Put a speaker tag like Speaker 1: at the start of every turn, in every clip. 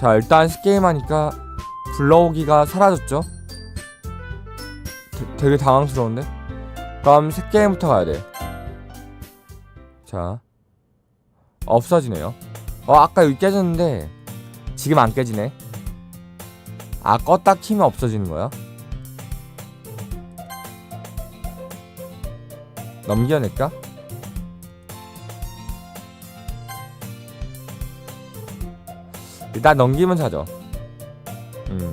Speaker 1: 자 일단 게임 하니까 불러오기가 사라졌죠? 되, 되게 당황스러운데? 그럼 새 게임부터 가야 돼자 없어지네요. 어 아까 여기 깨졌는데 지금 안 깨지네. 아 껐다 키면 없어지는 거야? 넘겨낼까? 일단 넘기면 사죠. 음.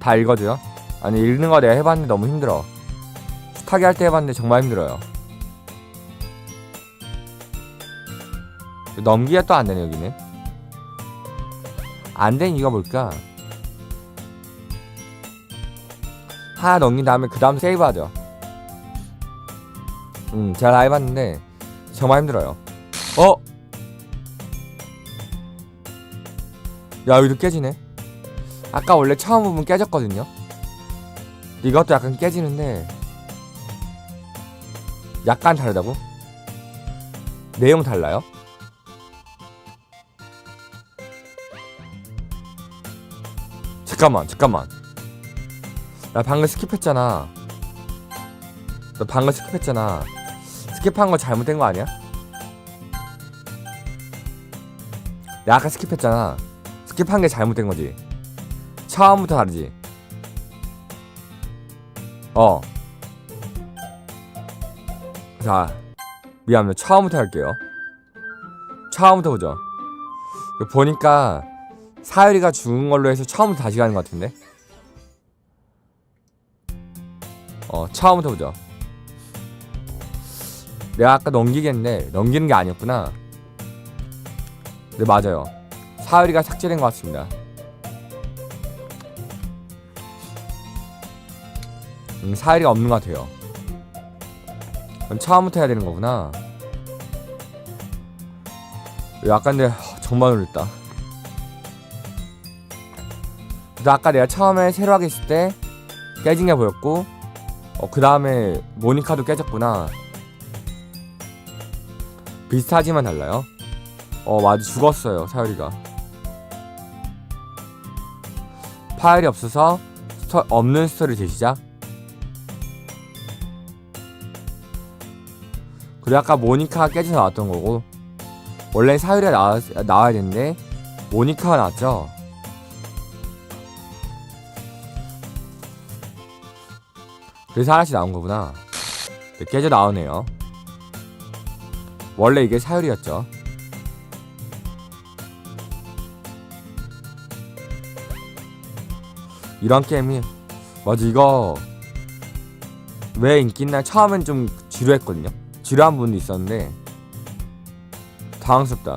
Speaker 1: 다 읽어줘요. 아니 읽는 거 내가 해봤는데 너무 힘들어. 수타기 할 때 해봤는데 정말 힘들어요. 넘기가 또 안 되네 여기는. 안 된 이유가 뭘까? 하나 넘긴 다음에 그 다음 세이브하죠. 음, 제가 다 해봤는데 정말 힘들어요. 어? 야 여기도 깨지네. 아까 원래 처음 부분 깨졌거든요. 이것도 약간 깨지는데 약간 다르다고? 내용 달라요? 잠깐만 잠깐만 나 방금 스킵했잖아 너 방금 스킵했잖아 스킵한 거 잘못된 거 아니야? 내가 아까 스킵했잖아 스킵한 게 잘못된 거지 처음부터 다르지 어 자, 미안합니다. 처음부터 할게요. 처음부터 보죠. 보니까 사유리가 죽은 걸로 해서 처음부터 다시 가는 것 같은데. 어, 처음부터 보죠. 내가 아까 넘기겠는데 넘기는 게 아니었구나. 네 맞아요. 사유리가 삭제된 것 같습니다. 음, 사유리가 없는 것 같아요. 처음부터 해야 되는 거구나. 약간 근데 정말 놀랬다. 근데 아까 내가 처음에 새로 하게 했을 때 깨진 게 보였고, 어, 그 다음에 모니카도 깨졌구나. 비슷하지만 달라요. 어, 맞아. 죽었어요, 사유리가. 파일이 없어서 스토, 없는 스토리 재시작. 그리고 아까 모니카가 깨져서 나왔던 거고 원래 사유리가 나와, 나와야 되는데 모니카가 나왔죠. 그래서 하나씩 나온 거구나. 네, 깨져 나오네요. 원래 이게 사유리였죠 이런 게임이 맞아 이거 왜 인기 있나 처음엔 좀 지루했거든요 지루한 분도 있었는데 당황스럽다.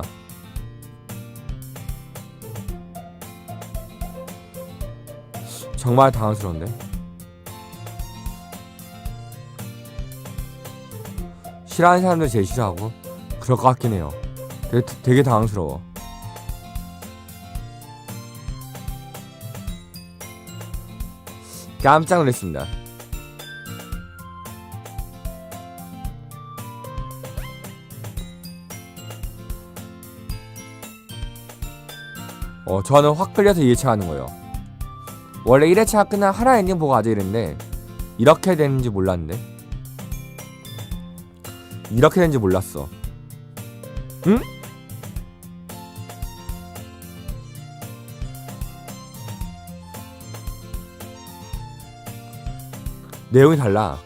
Speaker 1: 정말 당황스러운데. 싫어하는 사람들 제일 싫어하고 그럴 것 같긴 해요. 되게, 되게 당황스러워. 깜짝 놀랐습니다. 어, 저는 확 끌려서 2회차 하는 거예요. 원래 1회차 끝나 하나 엔딩 보고 가자 이랬는데 이렇게 되는지 몰랐는데 이렇게 되는지 몰랐어. 응? 내용이 달라.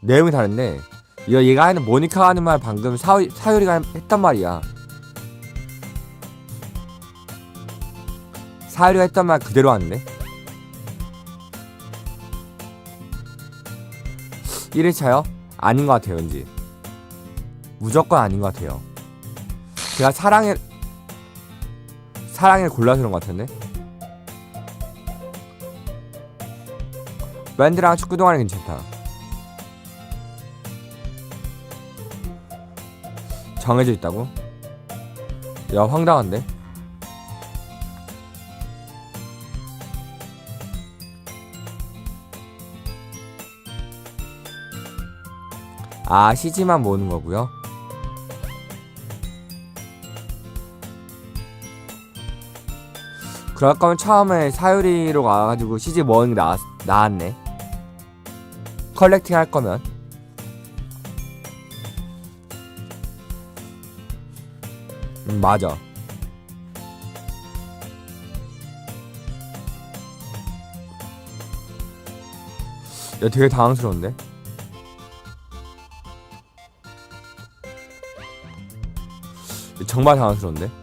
Speaker 1: 내용이 다른데 이거 얘가 하는 모니카 하는 말 방금 사, 사유리가 했단 말이야. 사유리가 했던 말 그대로 왔네 1일차요? 아닌 것 같아요 왠지 무조건 아닌 것 같아요 제가 사랑을 사랑을 골라서 그런 것 같은데 밴드랑 축구 동아리 괜찮다 정해져 있다고? 야 황당한데? 아 CG만 모으는 거고요. 그럴 거면 처음에 사유리로 가가지고 CG 모으는 게 나았, 나았네 컬렉팅 할 거면. 음 맞아. 야 되게 당황스러운데? 정말 당황스러운데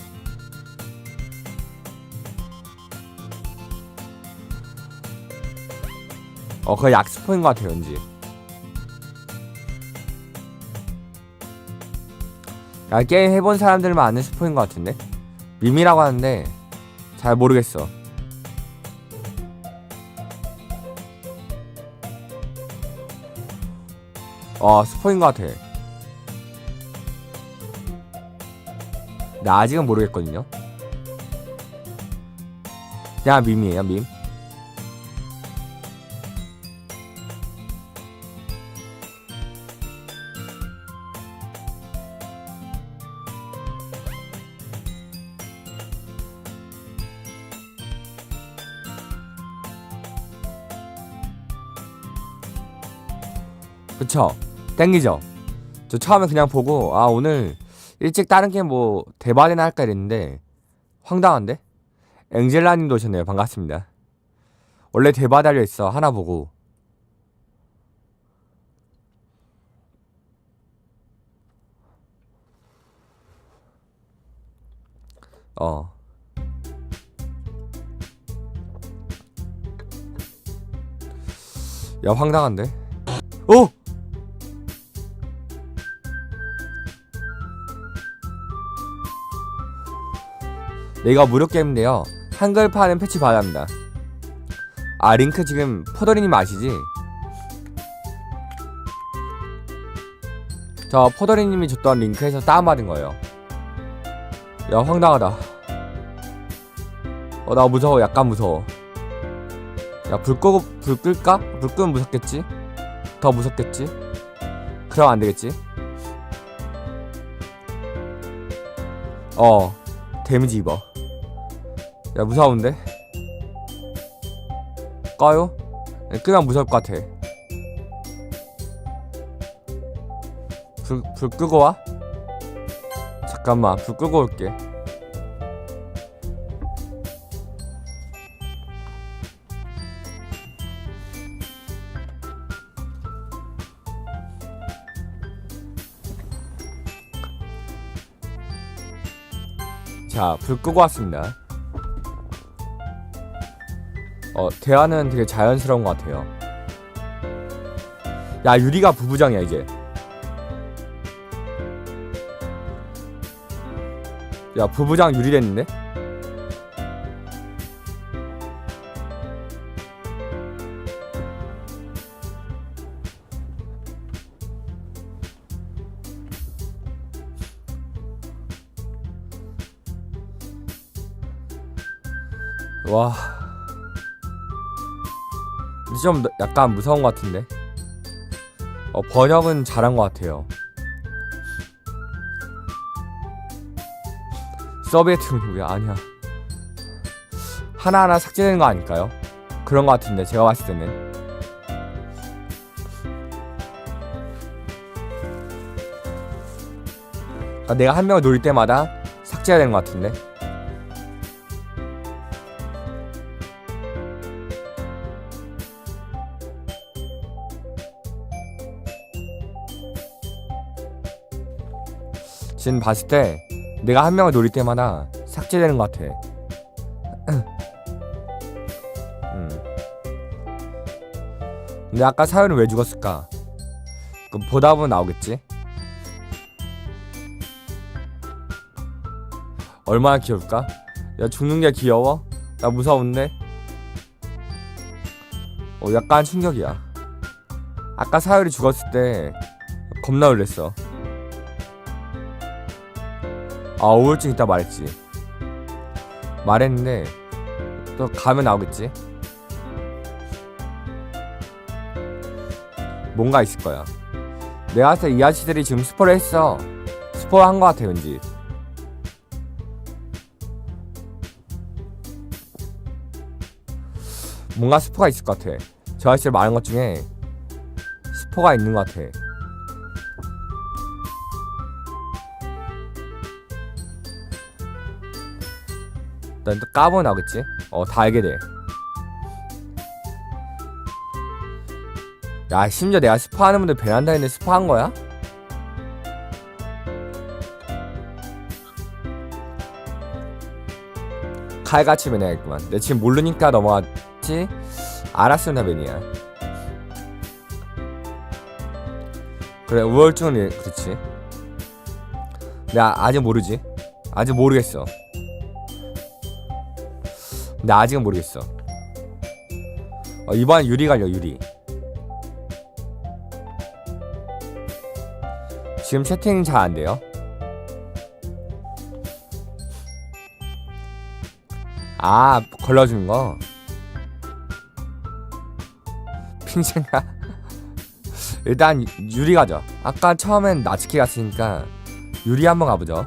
Speaker 1: 어 그거 약스포인 것 같아 왠지. 야 게임 해본 사람들만 아는 스포인 것 같은데? 밈이라고 하는데 잘 모르겠어. 어 스포인 것 같아. 나 아직은 모르겠거든요. 그냥 밈이에요 밈 그쵸? 땡기죠. 저 처음에 그냥 보고 아 오늘 일찍 다른 게임 뭐 대박이나 할까 이랬는데 황당한데? 앵젤라 님도 오셨네요. 반갑습니다. 원래 대박 달려 있어. 하나 보고. 어. 야 황당한데? 오! 내가 무료 게임인데요. 한글판은 패치 받합니다. 아 링크 지금 포도리님 아시지? 저 포도리님이 줬던 링크에서 다운받은 거예요. 야 황당하다. 어 나 무서워 약간 무서워. 야불 끄고 불 끌까? 불 끄면 무섭겠지? 더 무섭겠지? 그럼 안 되겠지? 어 데미지 입어. 야 무서운데? 꺼요? 끄면 무서울 것 같아. 불, 불 끄고 와? 잠깐만 불 끄고 올게. 자, 불 끄고 왔습니다. 어, 대화는 되게 자연스러운 것 같아요. 야, 유리가 부부장이야, 이제. 야, 부부장 유리 됐는데? 와. 좀 너- 약간 무서운 것 같은데. 어, 번역은 잘한 것 같아요. 서비에트 누구야? 아니야. 하나하나 삭제되는 거 아닐까요? 그런 것 같은데 제가 봤을 때는. 그러니까 내가 한 명을 노릴 때마다 삭제해야 되는 것 같은데. 지금 봤을 때 내가 한 명을 노릴 때마다 삭제되는 것 같아. 음. 근데 아까 사연은 왜 죽었을까? 그 보다 보면 나오겠지. 얼마나 귀여울까? 야 죽는 게 귀여워? 나 무서운데? 어 약간 충격이야. 아까 사연이 죽었을 때 겁나 놀랬어. 아 우울증 있다 말했지. 말했는데 또 가면 나오겠지? 뭔가 있을 거야. 봤을 때이 아저씨들이 지금 스포를 했어. 스포 한거 같아 왠지. 뭔가 스포가 있을 것 같아. 저 아저씨 말한 것 중에 스포가 있는 것 같아. 일단 또 까보면 나오겠지? 어, 다 알게 돼. 야, 심지어 내가 스파하는 분들 베란다에 있는 스파한 거야? 칼같이 매내야겠구만. 내 지금 모르니까 넘어갔지? 다 매니야. 그래, 우월증은 예, 그렇지. 나 아직 모르지. 아직 모르겠어. 나 아직은 모르겠어. 어, 이번 유리 갈려 유리. 지금 채팅 잘 안 돼요. 아 걸러주는 거. 핑생가. 일단 유리 가자. 아까 처음엔 나츠키 갔으니까 유리 한번 가보죠.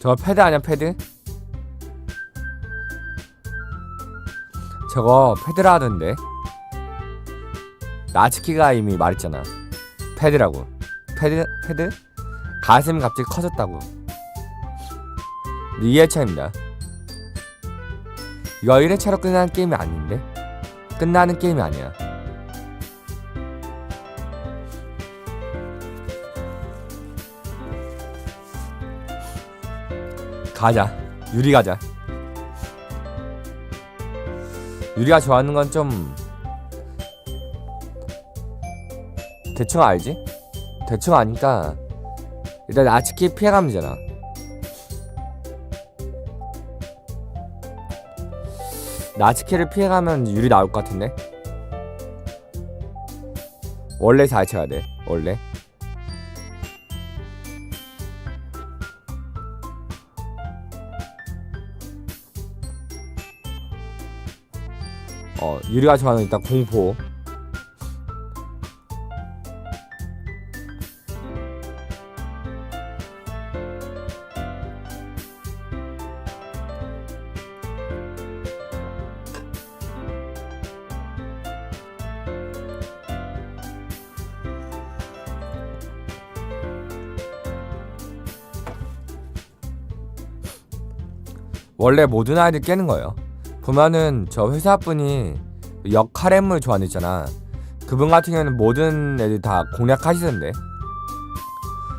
Speaker 1: 저거 패드 아니야 패드? 저거 패드라 하던데 나츠키가 이미 말했잖아 패드라고 패드? 패드? 가슴이 갑자기 커졌다고 근데 2회차입니다 이거 1회차로 끝나는 게임이 아닌데? 끝나는 게임이 아니야 가자. 유리 가자. 유리가 좋아하는 건 좀 대충 알지? 대충 아니까 일단 아치키 피해가면 되잖아. 나치키를 피해가면 유리 나올 것 같은데? 원래 잘 쳐야 돼. 원래. 유리가 좋아하는 일단 공포. 원래 모든 아이들 깨는 거예요. 보면은 저 회사분이 역할인물 좋아하잖아. 그분 같은 경우는 모든 애들 다 공략하시던데.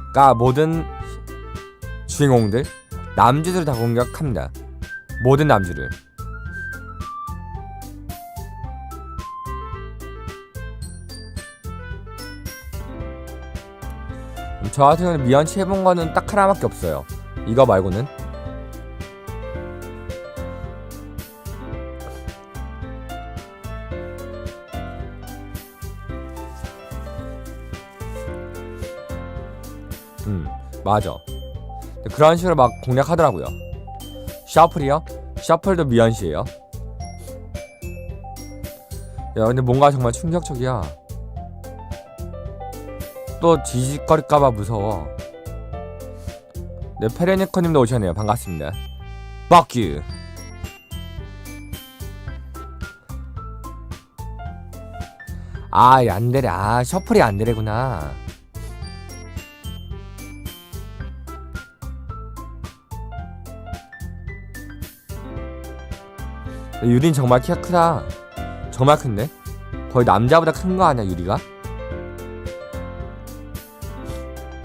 Speaker 1: 그니까 모든 주인공들 남주들 다 공략합니다. 모든 남주를. 저 같은 경우는 미연치 해본 거는 딱 하나밖에 없어요. 이거 말고는. 맞아. 그런 식으로 막 공략하더라고요. 샤플이요? 샤플도 미연씨예요? 야 근데 뭔가 정말 충격적이야. 또 지직거릴까봐 무서워. 네 페레니커님도 오셨네요. 반갑습니다. 빡유 아 안 되래. 아 셔플이 안 되래구나 유린 정말 키가 크다. 정말 큰데? 거의 남자보다 큰 거 아니야 유리가?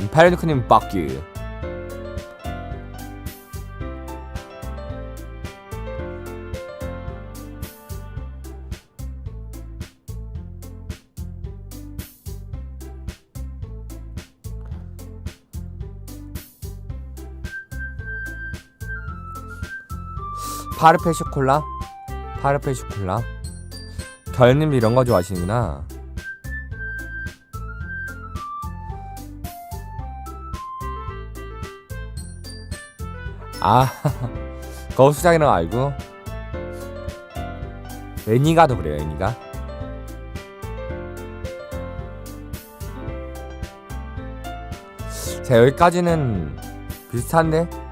Speaker 1: 음, 파이어니크님 빡기. 파르페 쇼콜라? 파르페 슈클라? 결님 이런 거 좋아하시구나. 아 거수장이랑 알고? 애니가도 그래요 애니가? 자 여기까지는 비슷한데?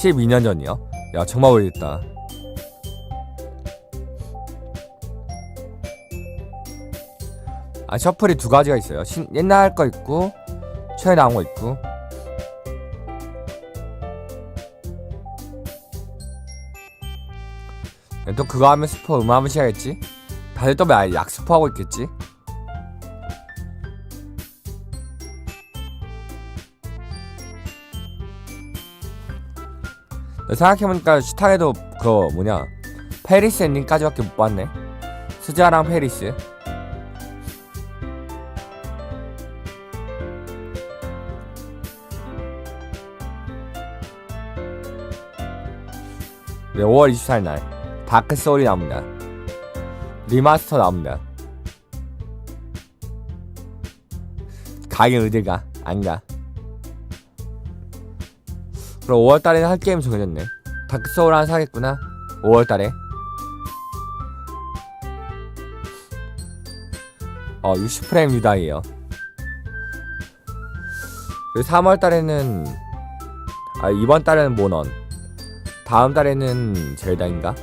Speaker 1: 12년 전이요? 야 정말 오래됐다 아 셔플이 두 가지가 있어요 신, 옛날 거 있고 최근에 나온 거 있고 야, 또 그거 하면 스포 음마무시하겠지? 다들 또막 약스포하고 있겠지? 생각해보니까 슈타에도 그거 뭐냐 페리스 엔딩까지밖에 못 봤네. 스자랑 페리스. 네, 5월 24일 날 다크 소울이 나옵니다. 리마스터 나옵니다. 가게 어딜가 안가 그럼 5월달에는 할 게임 정해졌네. 다크 소울 하나 사겠구나. 5월달에. 어 60프레임 유다이에요. 그리고 3월달에는 아 이번 달에는 모넌. 다음 달에는 젤다인가?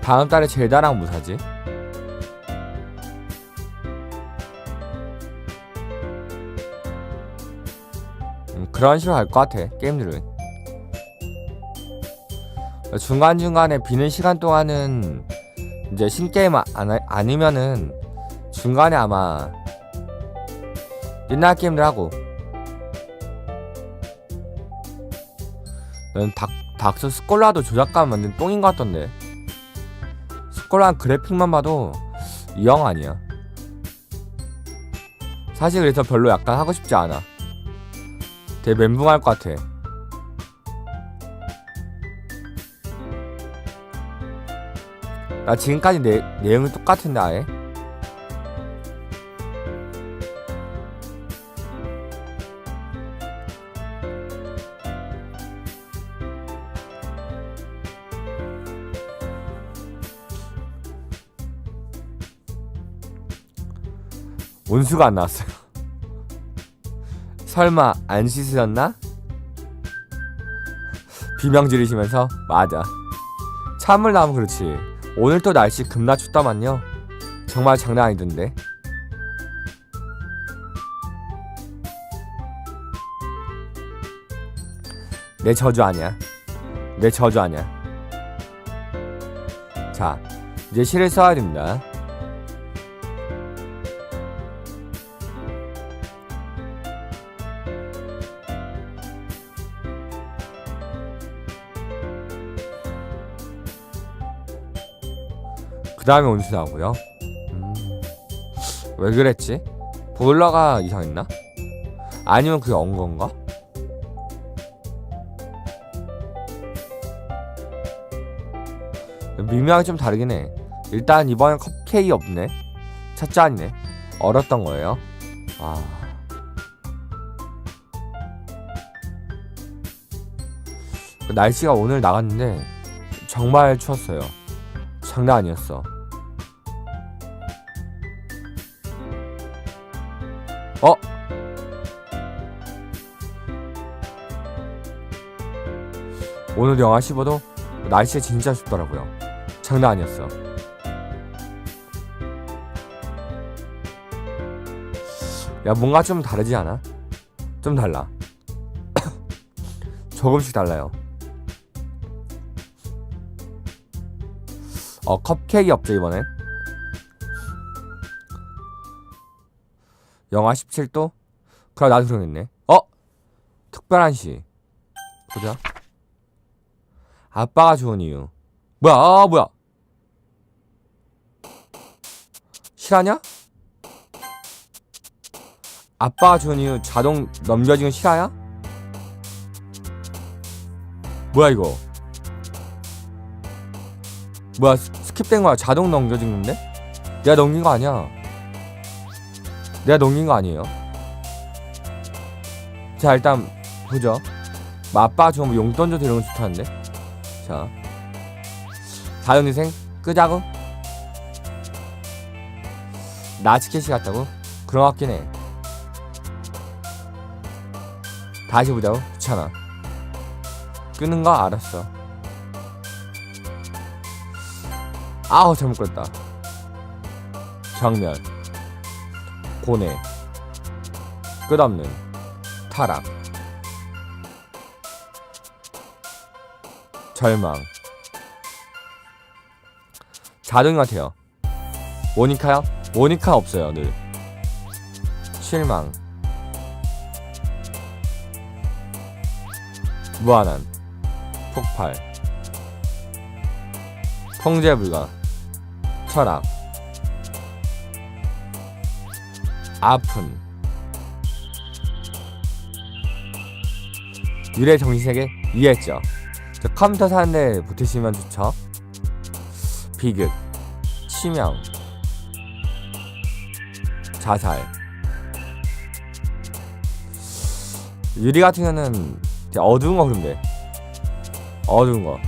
Speaker 1: 다음 달에 젤다랑 뭐 사지? 그런 식으로 갈 것 같아 게임들은. 중간중간에 비는 시간 동안은 이제 신게임 아, 안, 아니면은 중간에 아마 옛날 게임들 하고. 난 닥, 닥스 스콜라도 조작감 만든 똥인 것 같던데. 스콜라 그래픽만 봐도 이영 아니야. 사실 그래서 별로 약간 하고 싶지 않아 되게 멘붕할 것 같아 나 지금까지 내, 내용이 똑같은데 아예 온수가 안 나왔어요. 설마 안 씻으셨나? 비명 지르시면서 맞아. 찬물 나오면 그렇지. 오늘 또 날씨 급나 춥다만요. 정말 장난 아니던데. 내 저주 아니야. 내 저주 아니야. 자, 이제 시를 써야 됩니다. 다음에 온수 나오고요. 음, 왜 그랬지? 보일러가 이상했나? 아니면 그게 엉 건가? 미묘하게 좀 다르긴 해. 일단 이번엔 컵케이크 없네. 첫 잔이네. 얼었던 거예요. 아. 날씨가 오늘 나갔는데 정말 추웠어요. 장난 아니었어. 어? 오늘 영하 15도? 날씨가 진짜 춥더라고요. 장난 아니었어. 야, 뭔가 좀 다르지 않아? 좀 달라. 조금씩 달라요. 어 컵케이크 없죠 이번엔 영하 17도? 그럼 나도 그러겠네 어? 특별한 시 보자 아빠가 좋은 이유. 뭐야? 아 뭐야? 실화냐? 아빠가 좋은 이유 자동 넘겨지는 실화야? 뭐야 이거? 뭐야 스- 스킵된 거야? 자동 넘겨주는데? 내가 넘긴 거 아니야. 내가 넘긴 거 아니에요. 자 일단 보죠. 뭐 아빠 좀 용돈 줘 이런 거 좋다는데 자 자연위생 끄자고? 나치켓이 같다고? 그런 것 같긴 해. 다시 보자고? 귀찮아. 끄는 거 알았어. 아우 잘못 걸었다. 정멸 고뇌. 끝없는 타락 절망. 자동 같아요. 모니카요? 모니카 없어요 늘. 실망. 무한한. 폭발. 통제 불가. 철학. 아픈. 유래 정신세계 이해했죠? 저 컴퓨터 사는데 붙으시면 좋죠. 비극 치명 자살. 유리 같은 경우는 어두운 거돼 어두운 거.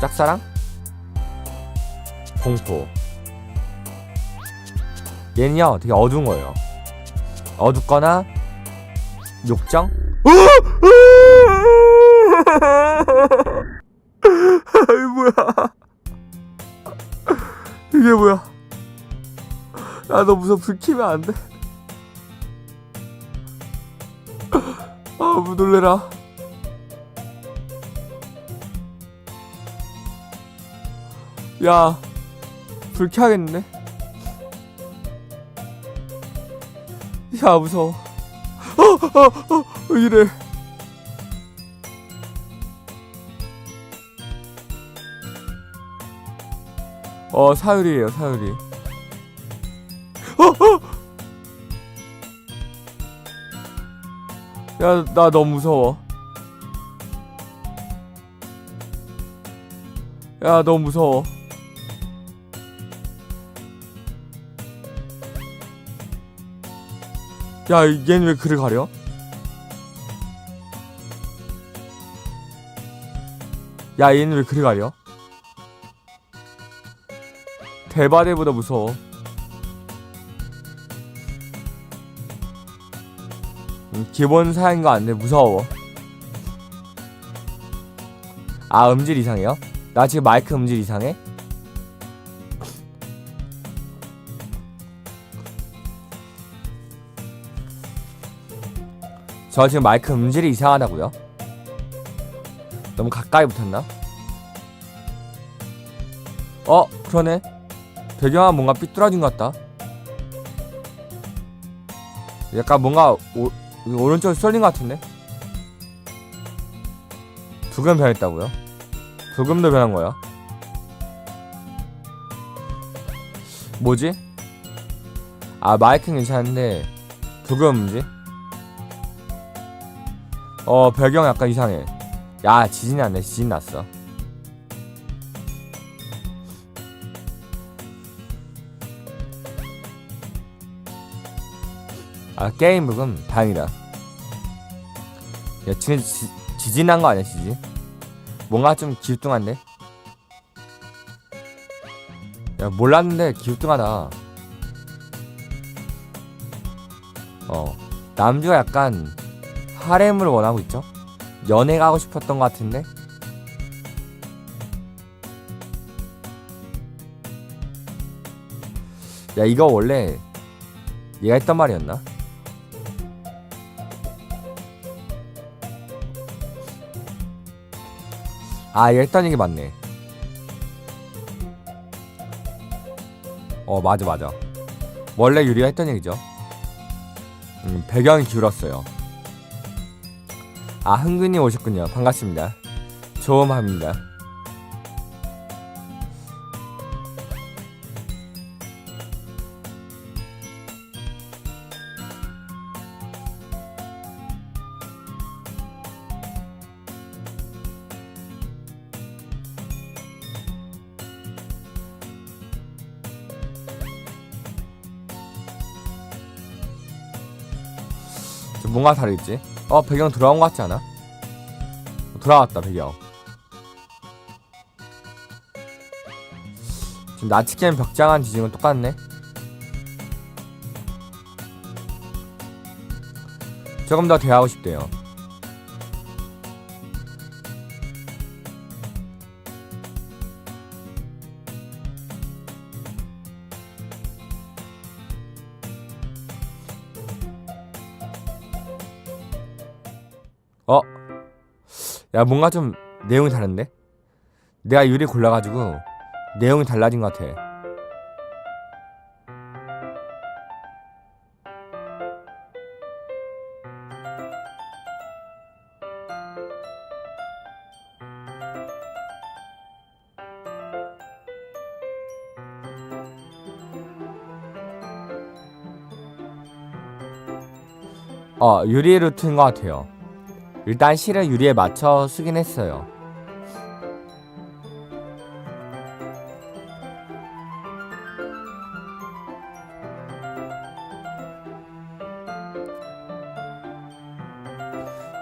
Speaker 1: 짝사랑? 공포. 얘는요 되게 어두운 거예요. 어둡거나 욕정 아이 뭐야 이게 뭐야 야 너 무슨 불 켜면 안돼 아무 놀래라 야, 불 켜야겠는데? 야, 무서워. 어, 어, 어, 왜 이래. 어, 사유리에요, 사유리. 어, 어! 야, 나 너무 무서워. 야, 너무 무서워. 야, 얘는 왜 글을 가려? 야, 얘는 왜 글을 가려? 대바대보다 무서워. 음, 기본 사양인 거 아닌데 무서워. 아, 음질 이상해요? 나 지금 마이크 음질 이상해? 저 지금 마이크 음질이 이상하다고요? 너무 가까이 붙었나? 어 그러네 배경은 뭔가 삐뚤어진 것 같다 약간 뭔가 오, 오른쪽에 쏠린 것 같은데? 두금 변했다고요? 두금도 변한 거야? 뭐지? 아 마이크는 괜찮은데 두금 음질? 어 배경 약간 이상해 야 지진이 났네 지진 났어 아 게임 부금 다행이다 야 지진, 지, 지진 난거 아니야 지진 뭔가 좀 기우뚱한데 야 몰랐는데 기우뚱하다 어 남주가 약간 하렘을 원하고 있죠? 연애가 하고 싶었던 것 같은데? 야 이거 원래 얘가 했던 말이었나? 아 얘가 했던 얘기 맞네. 어 맞아 맞아. 원래 유리가 했던 얘기죠. 음, 배경이 기울었어요. 아 흥근이 오셨군요. 반갑습니다. 조음합니다 뭔가 다르겠지? 어 배경 돌아온 것 같지 않아? 돌아왔다 배경 지금 나치게임 벽장한 지짐은 똑같네 조금 더 대하고 싶대요 야 뭔가 좀 내용이 다른데? 내가 유리 골라가지고 내용이 달라진 것 같아 어 유리 루트인 것 같아요 일단 실을 유리에 맞춰 쓰긴 했어요.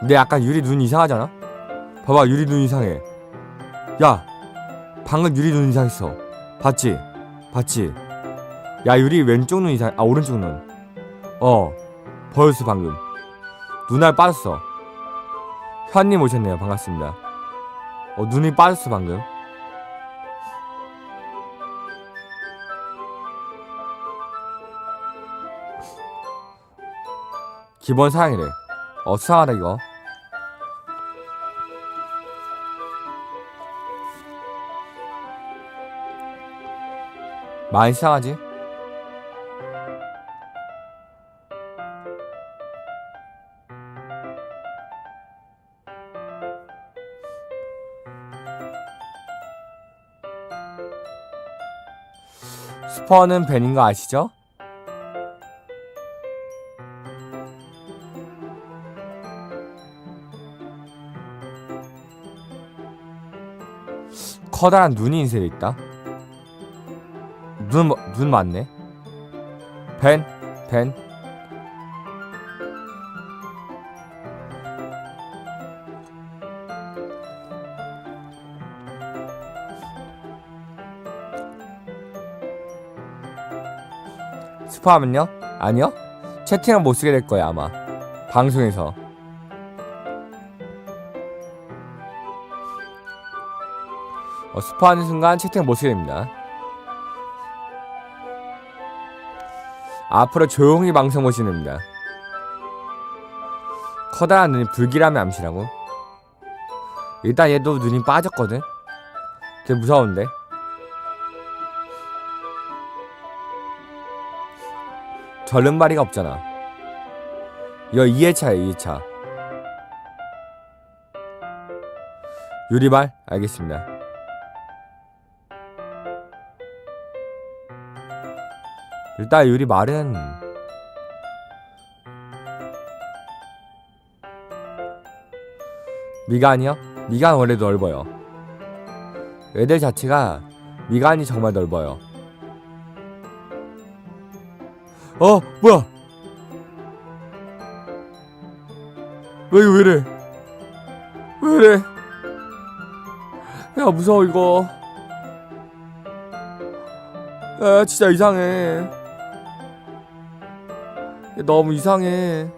Speaker 1: 근데 약간 유리 눈 이상하잖아? 봐봐 유리 눈 이상해 야 방금 유리 눈 이상했어 봤지? 봤지? 야 유리 왼쪽 눈 이상 아 오른쪽 눈어 보였어 방금 눈알 빠졌어 현님 오셨네요. 반갑습니다. 어, 눈이 빠졌어, 방금. 기본 사양이래. 어, 수상하다, 이거. 많이 수상하지? 스퍼는 벤인 거 아시죠? 커다란 눈이 인쇄돼 있다. 눈, 뭐- 눈 맞네. 벤, 벤. 스파하면요? 아니요? 채팅은 못 쓰게 될 거야 아마. 방송에서. 어, 스파하는 순간 채팅 못 쓰게 됩니다. 앞으로 조용히 방송 보시면 됩니다. 커다란 눈이 불길함의 암시라고? 일단 얘도 눈이 빠졌거든? 되게 무서운데 절름발이가 없잖아. 이거 2회차야 2회차. 유리발? 알겠습니다. 일단 유리말은 미간이요? 미간 원래 넓어요. 애들 자체가 미간이 정말 넓어요. 어 뭐야? 왜 이거 왜이래? 왜 이래? 야 무서워 이거. 야 진짜 이상해. 야, 너무 이상해.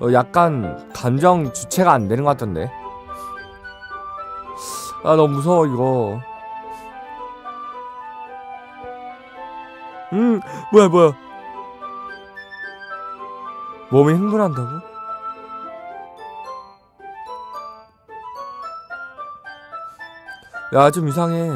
Speaker 1: 어, 약간 감정 주체가 안 되는 것 같던데 아 너무 무서워 이거. 음 뭐야 뭐야. 몸이 흥분한다고? 야 좀 이상해.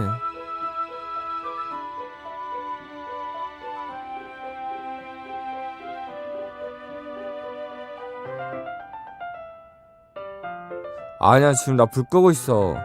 Speaker 1: 아니야 지금 나 불 끄고 있어